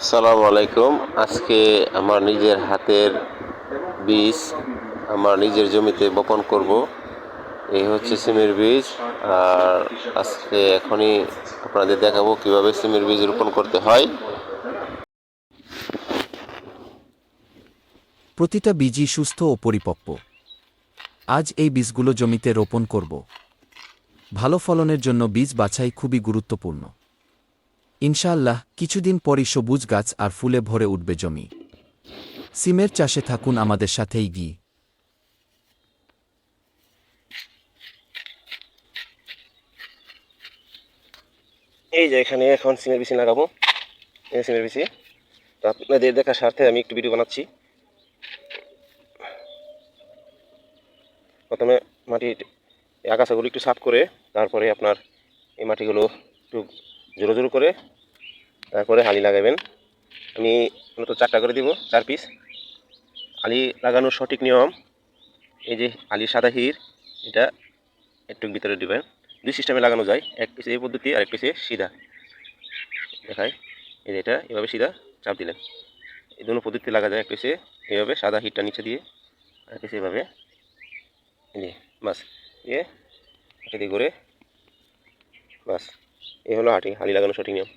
সালাম আলাইকুম। আজকে আমার নিজের হাতের বীজ আমার নিজের জমিতে বপন করব। এই হচ্ছে সিমের বীজ। আর আজকে এখনই আপনাদের দেখাবো কীভাবে সিমের বীজ রোপণ করতে হয়। প্রতিটা বীজই সুস্থ ও পরিপক্ব। আজ এই বীজগুলো জমিতে রোপণ করব। ভালো ফলনের জন্য বীজ বাছাই খুবই গুরুত্বপূর্ণ। ইনশাআল্লাহ, কিছুদিন পরই সবুজ গাছ আর ফুলে ভরে উঠবে জমি। সিমের চাষে থাকুন আমাদের সাথেই গি এই যে এখানে এখন সিমের বিচি লাগাবো। সিমের বিচি। তো আপনাদের দেখার স্বার্থে আমি একটু ভিডিও বানাচ্ছি। প্রথমে এই আগাছাগুলো একটু সাফ করে, তারপরে আপনার এই মাটিগুলো একটু জোরো জোরো করে তারপরে হালি লাগাবেন। আমি মূলত চারটা করে দিব চার পিস আলি লাগানোর সঠিক নিয়ম, এই যে আলির সাদা হির, এটা একটু ভিতরে দিবেন। দুই সিস্টেমে লাগানো যায়, এক পিসে এই পদ্ধতি আর এক পিসে সিধা। দেখায় এই যে এটা, এভাবে সিধা চাপ দিলেন। এই দুটো পদ্ধতি লাগা যায়, এক পিসে এভাবে সাদা হিটটা নিচে দিয়ে, আর পিসে এভাবে এই যে, বাস, দিয়ে একে দিয়ে ঘুরে, বাস। এই হলো হাঁটি হাঁড়ি লাগানো সঠিক নিয়ম।